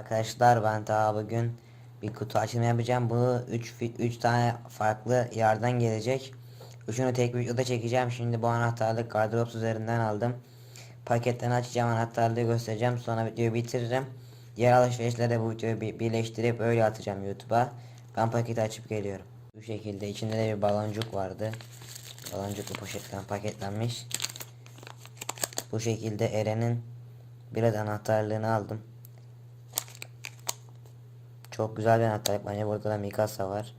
Arkadaşlar ben daha bugün bir kutu açılımı yapacağım. Bu 3 3 tane farklı yerden gelecek. Üçünü tek bir videoda çekeceğim. Şimdi bu anahtarlık gardırop üzerinden aldım. Paketten açacağım anahtarlığı göstereceğim. Sonra videoyu bitiririm. Diğer alışverişlerde bu videoyu bir- birleştirip öyle atacağım YouTube'a. Ben paketi açıp geliyorum. Bu şekilde içinde de bir baloncuk vardı. Baloncuklu poşetten paketlenmiş. Bu şekilde Eren'in biraz anahtarlığını aldım. Çok güzel bir anahtarlık. Bence burada da Mikasa var.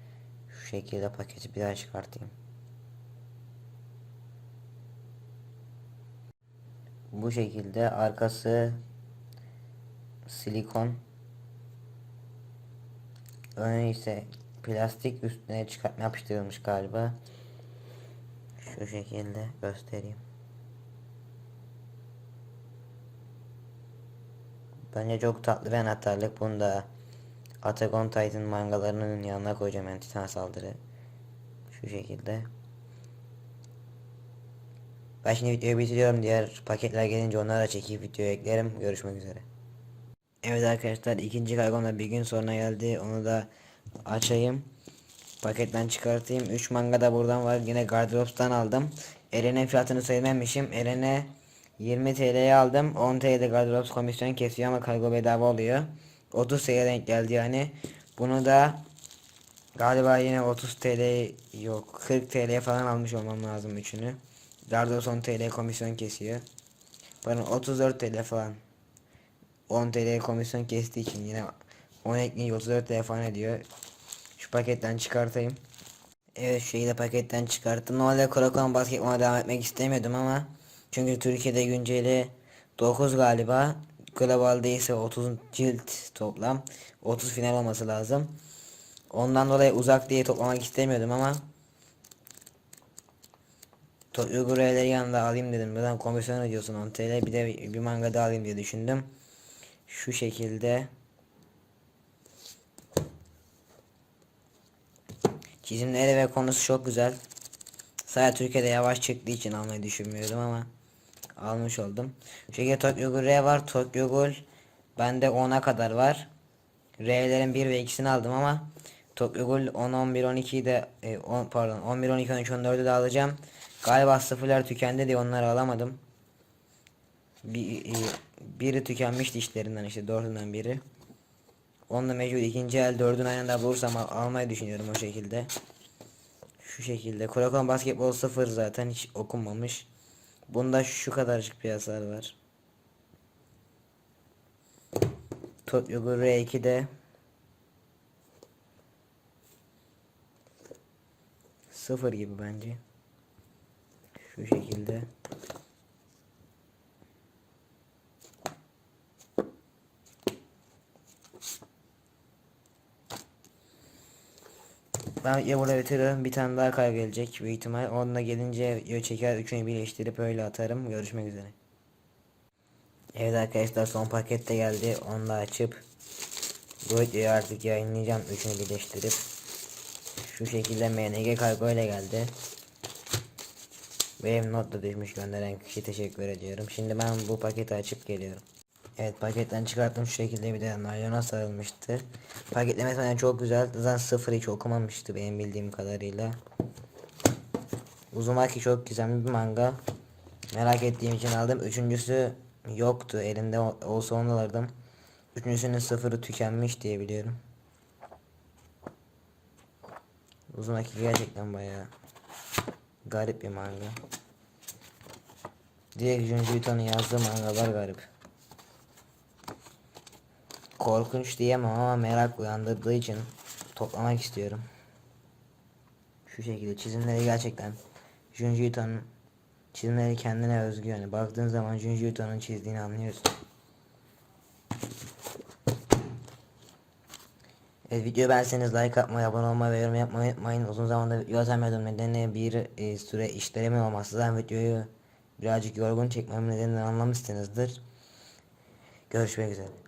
Şu şekilde paketi bir daha çıkartayım. Bu şekilde arkası silikon. Önü ise plastik üstüne çıkartma yapıştırılmış galiba. Şu şekilde göstereyim. Bence çok tatlı bir anahtarlık. Bunu da Attack on Titan mangalarının yanına koyacağım yani Titan saldırı. Şu şekilde. Ben şimdi videoyu bitiriyorum. Diğer paketler gelince onları da çekip videoya eklerim. Görüşmek üzere. Evet arkadaşlar ikinci kargom da bir gün sonra geldi. Onu da açayım. Paketten çıkartayım. 3 manga da buradan var. Yine Garderops'tan aldım. Eren'e fiyatını söylememişim. Eren'e 20 TL'ye aldım. 10 TL'de Garderops komisyon kesiyor ama kargo bedava oluyor. 30 TL'ye denk geldi yani. Bunu da galiba yine 30 TL yok 40 TL falan almış olmam lazım üçünü. Garderops 10 TL komisyon kesiyor. Pardon 34 TL falan. 10 TL komisyon kestiği için yine 10 ekleyince 34 TL falan ediyor. Şu paketten çıkartayım. Evet şeyi de paketten çıkarttım. Normalde Krakon basketbola devam etmek istemiyordum ama çünkü Türkiye'de günceli 9 galiba. Globalde ise 30 cilt toplam. 30 final olması lazım. Ondan dolayı uzak diye toplamak istemiyordum ama Tokyo Gureyleri yanında alayım dedim. Buradan komisyon ödüyorsun 10 TL. Bir de bir manga da alayım diye düşündüm. Şu şekilde Çizimleri ve konusu çok güzel. Sadece Türkiye'de yavaş çıktığı için almayı düşünmüyordum ama almış oldum. Şu Tokyo Ghoul R var. Tokyo Ghoul bende 10'a kadar var. R'lerin 1 ve 2'sini aldım ama Tokyo Ghoul 10, 11, 12'yi de e, 10, pardon 11, 12, 13, 14'ü de alacağım. Galiba sıfırlar tükendi diye onları alamadım. Bir, e, biri tükenmişti işlerinden işte dördünden biri. Onu da mecbur ikinci el dördün aynı anda bulursam al- almayı düşünüyorum o şekilde. Şu şekilde. Kurokon basketbol sıfır zaten hiç okunmamış. Bunda şu kadarcık bir hasar var. Tokyo Ghoul R2'de sıfır gibi bence. Şu şekilde. Ben ya burada bitiriyorum. Bir tane daha kay gelecek büyük ihtimal. Onunla gelince video çeker üçünü birleştirip öyle atarım. Görüşmek üzere. Evet arkadaşlar son paket de geldi. Onu da açıp bu videoyu artık yayınlayacağım üçünü birleştirip. Şu şekilde MNG kargo ile geldi. Benim not da düşmüş gönderen kişi teşekkür ediyorum. Şimdi ben bu paketi açıp geliyorum. Evet paketten çıkarttım şu şekilde bir de naylona sarılmıştı. Paketlemesi falan çok güzel. Zaten sıfır hiç okumamıştı benim bildiğim kadarıyla. Uzumaki çok güzel bir manga. Merak ettiğim için aldım. Üçüncüsü yoktu. Elimde ol- olsa onu alırdım. Üçüncüsünün sıfırı tükenmiş diye biliyorum. Uzumaki gerçekten bayağı garip bir manga. Direkt Junji Ito'nun yazdığı mangalar garip. Korkunç diyemem ama merak uyandırdığı için toplamak istiyorum. Şu şekilde çizimleri gerçekten Junji Ito'nun çizimleri kendine özgü yani baktığın zaman Junji Ito'nun çizdiğini anlıyorsun. Evet videoyu beğenseniz like atmayı, abone olmayı ve yorum yapmayı unutmayın. Uzun zamandır video atamıyordum nedeni bir e, süre işlerimin olmasından videoyu birazcık yorgun çekmem nedeniyle anlamışsınızdır. Görüşmek üzere.